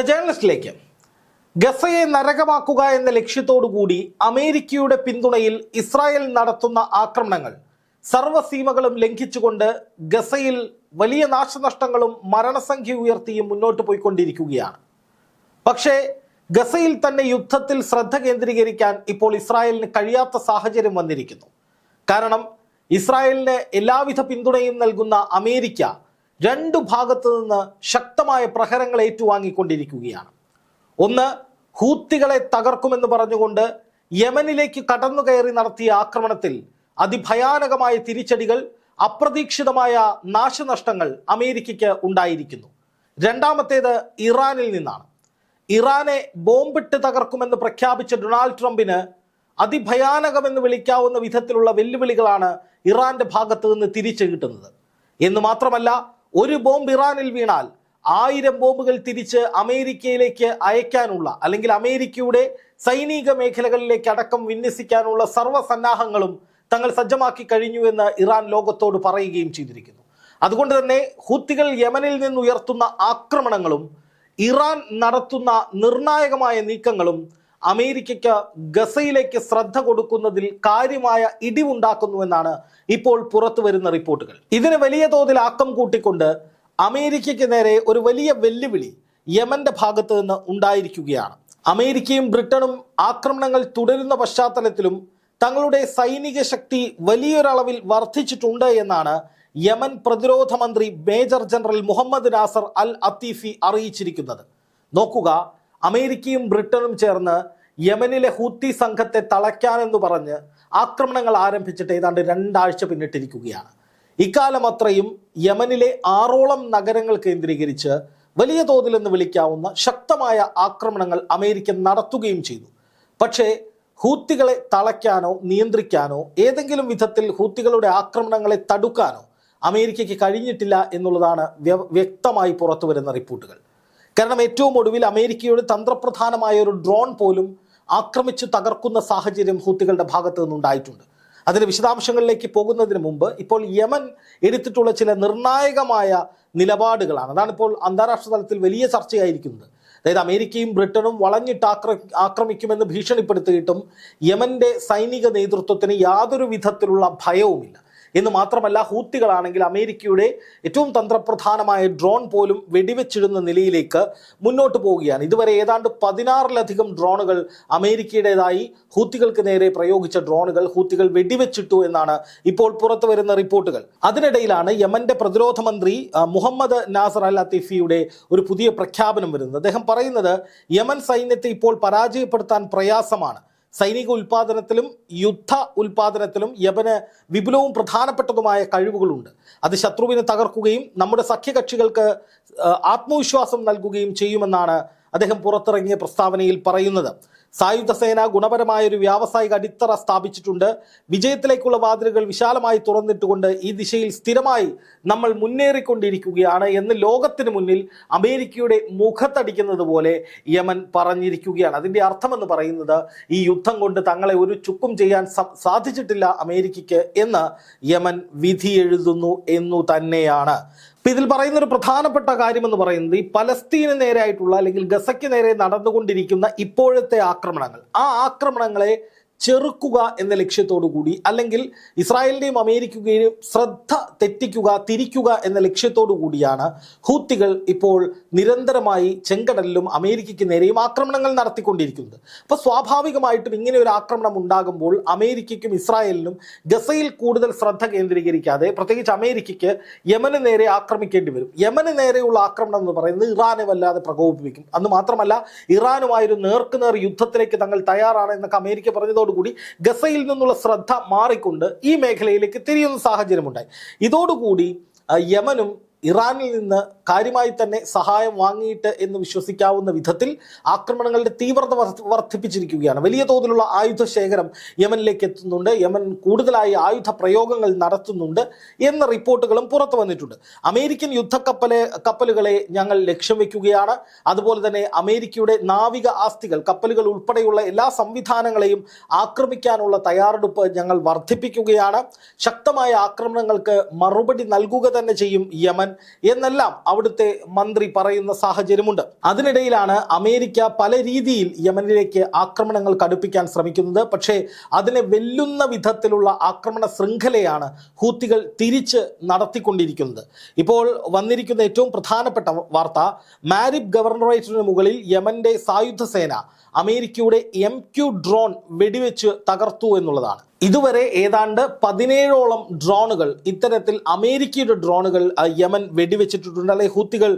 The ജേർണലിസ്റ്റിലേക്ക് ഗസയെ നരകമാക്കുക എന്ന ലക്ഷ്യത്തോടുകൂടി അമേരിക്കയുടെ പിന്തുണയിൽ Israel നടത്തുന്ന ആക്രമണങ്ങൾ സർവസീമകളും ലംഘിച്ചുകൊണ്ട് ഗസയിൽ വലിയ നാശനഷ്ടങ്ങളും മരണസംഖ്യ ഉയർത്തിയും മുന്നോട്ട് പോയിക്കൊണ്ടിരിക്കുകയാണ്. പക്ഷേ ഗസയിൽ തന്നെ യുദ്ധത്തിൽ ശ്രദ്ധ കേന്ദ്രീകരിക്കാൻ ഇപ്പോൾ ഇസ്രായേലിന് കഴിയാത്ത സാഹചര്യം വന്നിരിക്കുന്നു. കാരണം ഇസ്രായേലിന് എല്ലാവിധ പിന്തുണയും നൽകുന്ന അമേരിക്ക രണ്ടു ഭാഗത്തു നിന്ന് ശക്തമായ പ്രഹരങ്ങൾ ഏറ്റുവാങ്ങിക്കൊണ്ടിരിക്കുകയാണ്. ഒന്ന് ഹൂത്തികളെ തകർക്കുമെന്ന് പറഞ്ഞുകൊണ്ട് യമനിലേക്ക് കടന്നു കയറി നടത്തിയ ആക്രമണത്തിൽ അതിഭയാനകമായ തിരിച്ചടികൾ അപ്രതീക്ഷിതമായ നാശനഷ്ടങ്ങൾ അമേരിക്കയ്ക്ക് ഉണ്ടായിരിക്കുന്നു. രണ്ടാമത്തേത് ഇറാനിൽ നിന്നാണ്. ഇറാനെ ബോംബിട്ട് തകർക്കുമെന്ന് പ്രഖ്യാപിച്ച ഡൊണാൾഡ് ട്രംപിന് അതിഭയാനകമെന്ന് വിളിക്കാവുന്ന വിധത്തിലുള്ള വെല്ലുവിളികളാണ് ഇറാന്റെ ഭാഗത്ത് നിന്ന് തിരിച്ചു കിട്ടുന്നത്. എന്ന് മാത്രമല്ല ഒരു ബോംബ് ഇറാനിൽ വീണാൽ ആയിരം ബോംബുകൾ തിരിച്ച് അമേരിക്കയിലേക്ക് അയക്കാനുള്ള അല്ലെങ്കിൽ അമേരിക്കയുടെ സൈനിക മേഖലകളിലേക്ക് അടക്കം വിന്യസിക്കാനുള്ള സർവസന്നാഹങ്ങളും തങ്ങൾ സജ്ജമാക്കി കഴിഞ്ഞു എന്ന് ഇറാൻ ലോകത്തോട് പറയുകയും ചെയ്തിരിക്കുന്നു. അതുകൊണ്ട് തന്നെ ഹൂത്തികൾ യമനിൽ നിന്ന് ഉയർത്തുന്ന ആക്രമണങ്ങളും ഇറാൻ നടത്തുന്ന നിർണായകമായ നീക്കങ്ങളും അമേരിക്കയ്ക്ക് ഗസയിലേക്ക് ശ്രദ്ധ കൊടുക്കുന്നതിൽ കാര്യമായ ഇടിവുണ്ടാക്കുന്നുവെന്നാണ് ഇപ്പോൾ പുറത്തു വരുന്ന റിപ്പോർട്ടുകൾ. ഇതിന് വലിയ തോതിൽ ആക്കം കൂട്ടിക്കൊണ്ട് അമേരിക്കയ്ക്ക് നേരെ ഒരു വലിയ വെല്ലുവിളി യമന്റെ ഭാഗത്ത് നിന്ന് ഉണ്ടായിരിക്കുകയാണ്. അമേരിക്കയും ബ്രിട്ടനും ആക്രമണങ്ങൾ തുടരുന്ന പശ്ചാത്തലത്തിലും തങ്ങളുടെ സൈനിക ശക്തി വലിയൊരളവിൽ വർദ്ധിച്ചിട്ടുണ്ട് എന്നാണ് യമൻ പ്രതിരോധ മന്ത്രി major general Mohammed Nasser al Atifi അറിയിച്ചിരിക്കുന്നത്. നോക്കുക അമേരിക്കയും ബ്രിട്ടനും ചേർന്ന് യമനിലെ ഹൂത്തി സംഘത്തെ തളയ്ക്കാനെന്ന് പറഞ്ഞ് ആക്രമണങ്ങൾ ആരംഭിച്ചിട്ട് ഏതാണ്ട് രണ്ടാഴ്ച പിന്നിട്ടിരിക്കുകയാണ്. ഇക്കാലം അത്രയും യമനിലെ ആറോളം നഗരങ്ങൾ കേന്ദ്രീകരിച്ച് വലിയ തോതിൽ എന്ന് വിളിക്കാവുന്ന ശക്തമായ ആക്രമണങ്ങൾ അമേരിക്ക നടത്തുകയും ചെയ്തു. പക്ഷേ ഹൂത്തികളെ തളയ്ക്കാനോ നിയന്ത്രിക്കാനോ ഏതെങ്കിലും വിധത്തിൽ ഹൂത്തികളുടെ ആക്രമണങ്ങളെ തടുക്കാനോ അമേരിക്കയ്ക്ക് കഴിഞ്ഞിട്ടില്ല എന്നുള്ളതാണ് വ്യക്തമായി പുറത്തു വരുന്ന റിപ്പോർട്ടുകൾ. കാരണം ഏറ്റവും ഒടുവിൽ അമേരിക്കയുടെ തന്ത്രപ്രധാനമായ ഒരു ഡ്രോൺ പോലും ആക്രമിച്ചു തകർക്കുന്ന സാഹചര്യം ഹൂത്തികളുടെ ഭാഗത്ത് നിന്നുണ്ടായിട്ടുണ്ട്. അതിന്റെ വിശദാംശങ്ങളിലേക്ക് പോകുന്നതിന് മുമ്പ് ഇപ്പോൾ യമൻ എടുത്തിട്ടുള്ള ചില നിർണായകമായ നിലപാടുകളാണ്. അതാണ് ഇപ്പോൾ അന്താരാഷ്ട്ര തലത്തിൽ വലിയ ചർച്ചയായിരിക്കുന്നത്. അതായത് അമേരിക്കയും ബ്രിട്ടനും വളഞ്ഞിട്ട് ആക്ര ആക്രമിക്കുമെന്ന് ഭീഷണിപ്പെടുത്തിയിട്ടും യമന്റെ സൈനിക നേതൃത്വത്തിന് യാതൊരു വിധത്തിലുള്ള ഭയവുമില്ല. എന്ന് മാത്രമല്ല ഹൂത്തികളാണെങ്കിൽ അമേരിക്കയുടെ ഏറ്റവും തന്ത്രപ്രധാനമായ ഡ്രോൺ പോലും വെടിവെച്ചിടുന്ന നിലയിലേക്ക് മുന്നോട്ട് പോവുകയാണ്. ഇതുവരെ ഏതാണ്ട് പതിനാറിലധികം ഡ്രോണുകൾ അമേരിക്കയുടേതായി ഹൂത്തികൾക്ക് നേരെ പ്രയോഗിച്ച ഡ്രോണുകൾ ഹൂത്തികൾ വെടിവെച്ചിട്ടു എന്നാണ് ഇപ്പോൾ പുറത്തു വരുന്ന റിപ്പോർട്ടുകൾ. അതിനിടയിലാണ് യമന്റെ പ്രതിരോധ മന്ത്രി മുഹമ്മദ് നാസർ അൽ അത്തിഫിയുടെ ഒരു പുതിയ പ്രഖ്യാപനം വരുന്നത്. അദ്ദേഹം പറയുന്നത് യമൻ സൈന്യത്തെ ഇപ്പോൾ പരാജയപ്പെടുത്താൻ പ്രയാസമാണ്. സൈനിക ഉൽപാദനത്തിലും യുദ്ധ ഉൽപാദനത്തിലും യവന് വിപുലവും പ്രധാനപ്പെട്ടതുമായ കഴിവുകളുണ്ട്. അത് ശത്രുവിനെ തകർക്കുകയും നമ്മുടെ സഖ്യകക്ഷികൾക്ക് ആത്മവിശ്വാസം നൽകുകയും ചെയ്യുമെന്നാണ് അദ്ദേഹം പുറത്തിറങ്ങിയ പ്രസ്താവനയിൽ പറയുന്നത്. സായുധ സേന ഗുണപരമായ ഒരു വ്യാവസായിക അടിത്തറ സ്ഥാപിച്ചിട്ടുണ്ട്. വിജയത്തിലേക്കുള്ള വാതിലുകൾ വിശാലമായി തുറന്നിട്ടുകൊണ്ട് ഈ ദിശയിൽ സ്ഥിരമായി നമ്മൾ മുന്നേറിക്കൊണ്ടിരിക്കുകയാണ് എന്ന് ലോകത്തിന് മുന്നിൽ അമേരിക്കയുടെ മുഖത്തടിക്കുന്നത് പോലെ യമൻ പറഞ്ഞിരിക്കുകയാണ്. അതിന്റെ അർത്ഥമെന്ന് പറയുന്നത് ഈ യുദ്ധം കൊണ്ട് തങ്ങളെ ഒരു ചുക്കും ചെയ്യാൻ സാധിച്ചിട്ടില്ല അമേരിക്കയ്ക്ക് എന്ന് യമൻ വിധി എഴുതുന്നു എന്നു തന്നെയാണ്. ഇപ്പൊ ഇതിൽ പറയുന്ന ഒരു പ്രധാനപ്പെട്ട കാര്യം എന്ന് പറയുന്നത് ഈ പലസ്തീന് നേരെയായിട്ടുള്ള അല്ലെങ്കിൽ ഗസയ്ക്ക് നേരെ നടന്നുകൊണ്ടിരിക്കുന്ന ഇപ്പോഴത്തെ ആക്രമണങ്ങൾ. ആ ആക്രമണങ്ങളെ ചെറുക്കുക എന്ന ലക്ഷ്യത്തോടു കൂടി അല്ലെങ്കിൽ ഇസ്രായേലിനെയും അമേരിക്കയും ശ്രദ്ധ തെറ്റിക്കുക തിരിക്കുക എന്ന ലക്ഷ്യത്തോടു കൂടിയാണ് ഹൂത്തികൾ ഇപ്പോൾ നിരന്തരമായി ചെങ്കടലിലും അമേരിക്കയ്ക്ക് നേരെയും ആക്രമണങ്ങൾ നടത്തിക്കൊണ്ടിരിക്കുന്നത്. അപ്പോൾ സ്വാഭാവികമായിട്ടും ഇങ്ങനെ ഒരു ആക്രമണം ഉണ്ടാകുമ്പോൾ അമേരിക്കയ്ക്കും ഇസ്രായേലിനും ഗസയിൽ കൂടുതൽ ശ്രദ്ധ കേന്ദ്രീകരിക്കാതെ പ്രത്യേകിച്ച് അമേരിക്കയ്ക്ക് യമന് നേരെ ആക്രമിക്കേണ്ടി വരും. യമന് നേരെയുള്ള ആക്രമണം എന്ന് പറയുന്നത് ഇറാനെ വല്ലാതെ പ്രകോപിപ്പിക്കും. അന്ന് മാത്രമല്ല ഇറാനുമായൊരു നേർക്കുനേർ യുദ്ധത്തിലേക്ക് തങ്ങൾ തയ്യാറാണ് എന്നൊക്കെ അമേരിക്ക പറഞ്ഞതോടുകൂടി ഗസയിൽ നിന്നുള്ള ശ്രദ്ധ മാറിക്കൊണ്ട് ഈ മേഖലയിലേക്ക് തിരിയുന്ന സാഹചര്യമുണ്ടായി. ഇതോടുകൂടി യമനും ഇറാനിൽ നിന്ന് കാര്യമായി തന്നെ സഹായം വാങ്ങിയിട്ട് എന്ന് വിശ്വസിക്കാവുന്ന വിധത്തിൽ ആക്രമണങ്ങളുടെ തീവ്രത വർദ്ധ- വർദ്ധിപ്പിച്ചിരിക്കുകയാണ് വലിയ തോതിലുള്ള ആയുധ ശേഖരം യമനിലേക്ക് എത്തുന്നുണ്ട്. യമൻ കൂടുതലായി ആയുധ പ്രയോഗങ്ങൾ നടത്തുന്നുണ്ട് എന്ന റിപ്പോർട്ടുകളും പുറത്തു വന്നിട്ടുണ്ട്. അമേരിക്കൻ യുദ്ധക്കപ്പലെ കപ്പലുകളെ ഞങ്ങൾ ലക്ഷ്യം വെക്കുകയാണ്. അതുപോലെ തന്നെ അമേരിക്കയുടെ നാവിക ആസ്തികൾ കപ്പലുകൾ ഉൾപ്പെടെയുള്ള എല്ലാ സംവിധാനങ്ങളെയും ആക്രമിക്കാനുള്ള തയ്യാറെടുപ്പ് ഞങ്ങൾ വർദ്ധിപ്പിക്കുകയാണ് ശക്തമായ ആക്രമണങ്ങൾക്ക് മറുപടി നൽകുക തന്നെ ചെയ്യും യമൻ. എന്നെല്ലാം അവിടുത്തെ മന്ത്രി പറയുന്ന സാഹചര്യമുണ്ട്. അതിനിടയിലാണ് അമേരിക്ക പല രീതിയിൽ യമനിലേക്ക് ആക്രമണങ്ങൾ കടുപ്പിക്കാൻ ശ്രമിക്കുന്നത്. പക്ഷേ അതിനെ വെല്ലുന്ന വിധത്തിലുള്ള ആക്രമണ ശൃംഖലയാണ് ഹൂത്തികൾ തിരിച്ച് നടത്തിക്കൊണ്ടിരിക്കുന്നത്. ഇപ്പോൾ വന്നിരിക്കുന്ന ഏറ്റവും പ്രധാനപ്പെട്ട വാർത്ത മാരിബ് ഗവർണറേറ്റിന് മുകളിൽ യമന്റെ സായുധ സേന അമേരിക്കയുടെ എം ക്യു ഡ്രോൺ വെടിവെച്ച് തകർത്തു എന്നുള്ളതാണ്. ഇതുവരെ ഏതാണ്ട് പതിനേഴോളം ഡ്രോണുകൾ ഇത്തരത്തിൽ അമേരിക്കയുടെ ഡ്രോണുകൾ യമൻ വെടിവെച്ചിട്ടുണ്ട് അല്ലെങ്കിൽ ഹൂത്തികൾ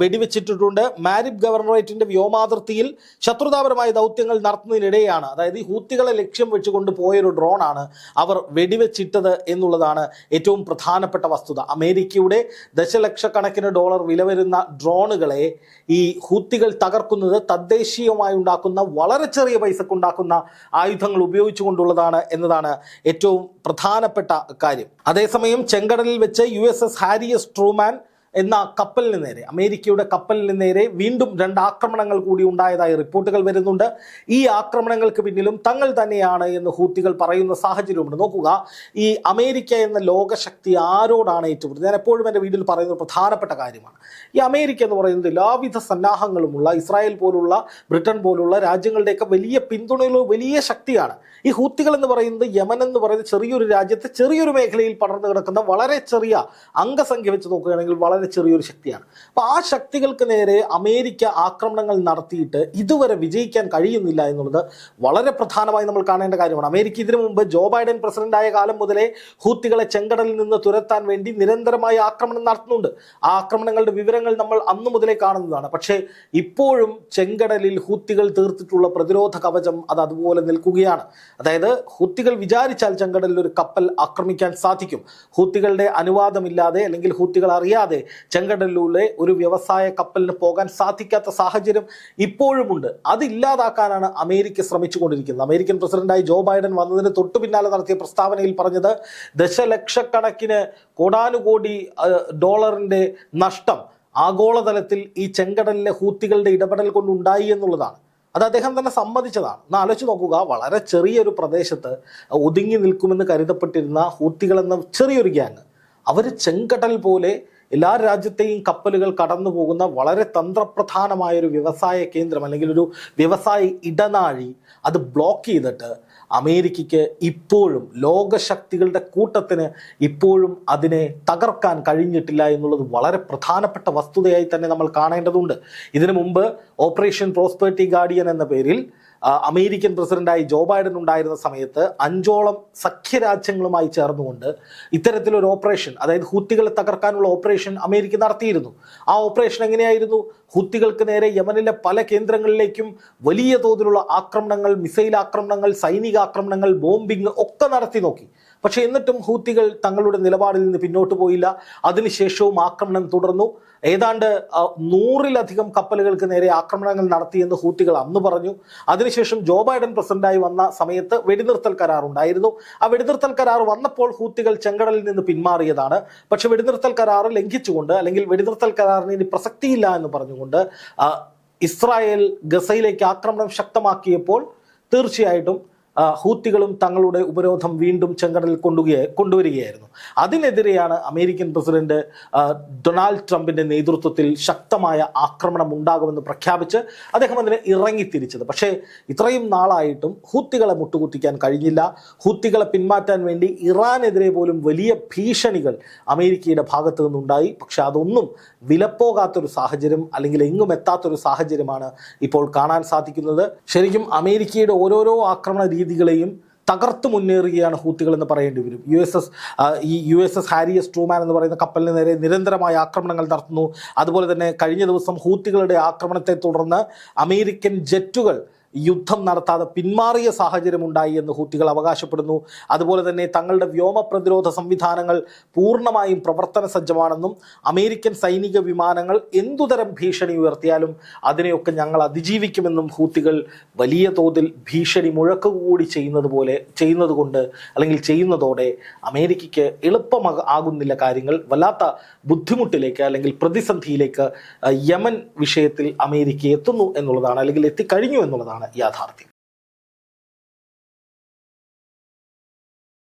വെടിവെച്ചിട്ടുണ്ട് മാരിബ് ഗവർണറേറ്റിന്റെ വ്യോമാതിർത്തിയിൽ ശത്രുതാപരമായ ദൗത്യങ്ങൾ നടത്തുന്നതിനിടെയാണ് അതായത് ഈ ഹൂത്തികളെ ലക്ഷ്യം വെച്ചുകൊണ്ട് പോയൊരു ഡ്രോണാണ് അവർ വെടിവെച്ചിട്ടത് എന്നുള്ളതാണ് ഏറ്റവും പ്രധാനപ്പെട്ട വസ്തുത. അമേരിക്കയുടെ ദശലക്ഷക്കണക്കിന് ഡോളർ വില വരുന്ന ഡ്രോണുകളെ ഈ ഹൂത്തികൾ തകർക്കുന്നത് തദ്ദേശീയമായി ഉണ്ടാക്കുന്ന വളരെ ചെറിയ പൈസക്കുണ്ടാക്കുന്ന ആയുധങ്ങൾ ഉപയോഗിച്ചുകൊണ്ടുള്ളതാണ് എന്നതാണ് ഏറ്റവും പ്രധാനപ്പെട്ട കാര്യം. അതേസമയം ചെങ്കടലിൽ വെച്ച് U S S Harry S Truman എന്ന കപ്പലിന് നേരെ അമേരിക്കയുടെ കപ്പലിന് നേരെ വീണ്ടും രണ്ട് ആക്രമണങ്ങൾ കൂടി ഉണ്ടായതായി റിപ്പോർട്ടുകൾ വരുന്നുണ്ട്. ഈ ആക്രമണങ്ങൾക്ക് പിന്നിലും തങ്ങൾ തന്നെയാണ് എന്ന് ഹൂത്തികൾ പറയുന്ന സാഹചര്യമുണ്ട്. നോക്കുക ഈ അമേരിക്ക എന്ന ലോകശക്തി ആരോടാണ് ഏറ്റുമുട്ടുന്നത് ഞാൻ എപ്പോഴും എന്റെ വീട്ടിൽ പറയുന്ന പ്രധാനപ്പെട്ട കാര്യമാണ്. ഈ അമേരിക്ക എന്ന് പറയുന്നത് എല്ലാവിധ സന്നാഹങ്ങളുമുള്ള ഇസ്രായേൽ പോലുള്ള ബ്രിട്ടൻ പോലുള്ള രാജ്യങ്ങളുടെയൊക്കെ വലിയ പിന്തുണയുള്ള വലിയ ശക്തിയാണ്. ഈ ഹൂത്തികൾ എന്ന് പറയുന്നത് യമൻ എന്ന് പറയുന്ന ചെറിയൊരു രാജ്യത്തെ ചെറിയൊരു മേഖലയിൽ പടർന്നു കിടക്കുന്ന വളരെ ചെറിയ അംഗസംഖ്യ വെച്ച് നോക്കുകയാണെങ്കിൽ വളരെ ചെറിയൊരു ശക്തിയാണ്. അപ്പോൾ ആ ശക്തികൾക്ക് നേരെ അമേരിക്ക ആക്രമണങ്ങൾ നടത്തിയിട്ട് ഇതുവരെ വിജയിക്കാൻ കഴിയുന്നില്ല എന്നുള്ളത് വളരെ പ്രധാനമായി നമ്മൾ കാണേണ്ട കാര്യമാണ്. അമേരിക്ക ഇതിനു മുമ്പ് ജോ ബൈഡൻ പ്രസിഡന്റായ കാലം മുതലേ ഹൂത്തികളെ ചെങ്കടലിൽ നിന്ന് തുരത്താൻ വേണ്ടി നിരന്തരമായി ആക്രമണം നടത്തുന്നുണ്ട്. ആ ആക്രമണങ്ങളുടെ വിവരങ്ങൾ നമ്മൾ അന്നു മുതലേ കാണുന്നതാണ്. പക്ഷേ ഇപ്പോഴും ചെങ്കടലിൽ ഹൂത്തികൾ തീർത്തിട്ടുള്ള പ്രതിരോധ കവചം അത് അതുപോലെ നിൽക്കുകയാണ്. അതായത് ഹൂത്തികൾ വിചാരിച്ചാൽ ചെങ്കടലിൽ ഒരു കപ്പൽ ആക്രമിക്കാൻ സാധിക്കും. ഹൂത്തികളുടെ അനുവാദമില്ലാതെ അല്ലെങ്കിൽ ഹൂത്തികൾ അറിയാതെ ചെങ്കടലിലൂടെ ഒരു വ്യവസായ കപ്പലിന് പോകാൻ സാധിക്കാത്ത സാഹചര്യം ഇപ്പോഴുമുണ്ട്. അതില്ലാതാക്കാനാണ് അമേരിക്ക ശ്രമിച്ചുകൊണ്ടിരിക്കുന്നത്. അമേരിക്കൻ പ്രസിഡന്റായി ജോ ബൈഡൻ വന്നതിന് തൊട്ടു പിന്നാലെ നടത്തിയ പ്രസ്താവനയിൽ പറഞ്ഞത് ദശലക്ഷക്കണക്കിന് കോടാനുകോടി ഡോളറിന്റെ നഷ്ടം ആഗോളതലത്തിൽ ഈ ചെങ്കടലിലെ ഹൂത്തികളുടെ ഇടപെടൽ കൊണ്ടുണ്ടായി എന്നുള്ളതാണ്. അത് അദ്ദേഹം തന്നെ സമ്മതിച്ചതാണ്. ഒന്ന് ആലോചിച്ച് നോക്കുക വളരെ ചെറിയൊരു പ്രദേശത്ത് ഒതുങ്ങി നിൽക്കുമെന്ന് കരുതപ്പെട്ടിരുന്ന ഹൂത്തികളെന്ന ചെറിയൊരു ഗ്യാങ് അവർ ചെങ്കടൽ പോലെ എല്ലാ രാജ്യത്തെയും കപ്പലുകൾ കടന്നു പോകുന്ന വളരെ തന്ത്രപ്രധാനമായ ഒരു വ്യവസായ കേന്ദ്രം അല്ലെങ്കിൽ ഒരു വ്യവസായ ഇടനാഴി അത് ബ്ലോക്ക് ചെയ്തിട്ട് അമേരിക്കയ്ക്ക് ഇപ്പോഴും ലോകശക്തികളുടെ കൂട്ടത്തിന് ഇപ്പോഴും അതിനെ തകർക്കാൻ കഴിഞ്ഞിട്ടില്ല എന്നുള്ളത് വളരെ പ്രധാനപ്പെട്ട വസ്തുതയായി തന്നെ നമ്മൾ കാണേണ്ടതുണ്ട്. ഇതിനു മുമ്പ് ഓപ്പറേഷൻ പ്രോസ്പെരിറ്റി ഗാർഡിയൻ എന്ന പേരിൽ അമേരിക്കൻ പ്രസിഡന്റായി ജോ ബൈഡൻ ഉണ്ടായിരുന്ന സമയത്ത് അഞ്ചോളം സഖ്യരാജ്യങ്ങളുമായി ചേർന്നുകൊണ്ട് ഇത്തരത്തിലൊരു ഓപ്പറേഷൻ അതായത് ഹൂത്തികളെ തകർക്കാനുള്ള ഓപ്പറേഷൻ അമേരിക്ക നടത്തിയിരുന്നു. ആ ഓപ്പറേഷൻ എങ്ങനെയായിരുന്നു? ഹൂത്തികൾക്ക് നേരെ യമനിലെ പല കേന്ദ്രങ്ങളിലേക്കും വലിയ തോതിലുള്ള ആക്രമണങ്ങൾ മിസൈൽ ആക്രമണങ്ങൾ സൈനിക ആക്രമണങ്ങൾ ബോംബിംഗ് ഒക്കെ നടത്തി നോക്കി. പക്ഷേ എന്നിട്ടും ഹൂത്തികൾ തങ്ങളുടെ നിലപാടിൽ നിന്ന് പിന്നോട്ട് പോയില്ല. അതിനുശേഷവും ആക്രമണം തുടർന്നു. ഏതാണ്ട് നൂറിലധികം കപ്പലുകൾക്ക് നേരെ ആക്രമണങ്ങൾ നടത്തിയെന്ന് ഹൂത്തികൾ അന്ന് പറഞ്ഞു. അതിനുശേഷം ജോ ബൈഡൻ പ്രസിഡന്റായി വന്ന സമയത്ത് വെടിനിർത്തൽ കരാർ ഉണ്ടായിരുന്നു. ആ വെടിനിർത്തൽ കരാർ വന്നപ്പോൾ ഹൂത്തികൾ ചെങ്കടലിൽ നിന്ന് പിന്മാറിയതാണ്. പക്ഷെ വെടിനിർത്തൽ കരാർ ലംഘിച്ചുകൊണ്ട് അല്ലെങ്കിൽ വെടിനിർത്തൽ കരാറിന് ഇനി പ്രസക്തിയില്ല എന്ന് പറഞ്ഞുകൊണ്ട് ഇസ്രായേൽ ഗസയിലേക്ക് ആക്രമണം ശക്തമാക്കിയപ്പോൾ തീർച്ചയായിട്ടും ഹൂത്തികളും തങ്ങളുടെ ഉപരോധം വീണ്ടും ചെങ്കടലിൽ കൊണ്ടുകയെ കൊണ്ടുവരികയായിരുന്നു. അതിനെതിരെയാണ് അമേരിക്കൻ പ്രസിഡന്റ് ഡൊണാൾഡ് ട്രംപിന്റെ നേതൃത്വത്തിൽ ശക്തമായ ആക്രമണം ഉണ്ടാകുമെന്ന് പ്രഖ്യാപിച്ച് അദ്ദേഹം അതിനെ ഇറങ്ങിത്തിരിച്ചത്. പക്ഷേ ഇത്രയും നാളായിട്ടും ഹൂത്തികളെ മുട്ടുകുത്തിക്കാൻ കഴിഞ്ഞില്ല. ഹൂത്തികളെ പിന്മാറ്റാൻ വേണ്ടി ഇറാനെതിരെ പോലും വലിയ ഭീഷണികൾ അമേരിക്കയുടെ ഭാഗത്തു നിന്നുണ്ടായി. പക്ഷെ അതൊന്നും വിലപ്പോകാത്തൊരു സാഹചര്യം അല്ലെങ്കിൽ എങ്ങും എത്താത്തൊരു സാഹചര്യമാണ് ഇപ്പോൾ കാണാൻ സാധിക്കുന്നത്. ശരിക്കും അമേരിക്കയുടെ ഓരോരോ ആക്രമണ രീതികളെയും തകർത്ത് മുന്നേറുകയാണ് ഹൂത്തികൾ എന്ന് പറയേണ്ടി വരും. യു എസ് എസ് ഈ U S S Harry S Truman എന്ന് പറയുന്ന കപ്പലിന് നേരെ നിരന്തരമായ ആക്രമണങ്ങൾ നടത്തുന്നു. അതുപോലെ തന്നെ കഴിഞ്ഞ ദിവസം ഹൂത്തികളുടെ ആക്രമണത്തെ തുടർന്ന് അമേരിക്കൻ ജെറ്റുകൾ യുദ്ധം നടത്താതെ പിന്മാറിയ സാഹചര്യമുണ്ടായി എന്ന് ഹൂത്തികൾ അവകാശപ്പെടുന്നു. അതുപോലെ തന്നെ തങ്ങളുടെ വ്യോമ പ്രതിരോധ സംവിധാനങ്ങൾ പൂർണമായും പ്രവർത്തന സജ്ജമാണെന്നും അമേരിക്കൻ സൈനിക വിമാനങ്ങൾ എന്തുതരം ഭീഷണി ഉയർത്തിയാലും അതിനെയൊക്കെ ഞങ്ങൾ അതിജീവിക്കുമെന്നും ഹൂത്തികൾ വലിയ തോതിൽ ഭീഷണി മുഴക്കുകൂടി ചെയ്യുന്നത് പോലെ ചെയ്യുന്നത് കൊണ്ട് അല്ലെങ്കിൽ ചെയ്യുന്നതോടെ അമേരിക്കയ്ക്ക് എളുപ്പമാകുന്നില്ല കാര്യങ്ങൾ. വല്ലാത്ത ബുദ്ധിമുട്ടിലേക്ക് അല്ലെങ്കിൽ പ്രതിസന്ധിയിലേക്ക് യമൻ വിഷയത്തിൽ അമേരിക്ക എത്തുന്നു എന്നുള്ളതാണ് അല്ലെങ്കിൽ എത്തിക്കഴിഞ്ഞു എന്നുള്ളതാണ്. യാഥാർത്ഥ്യം.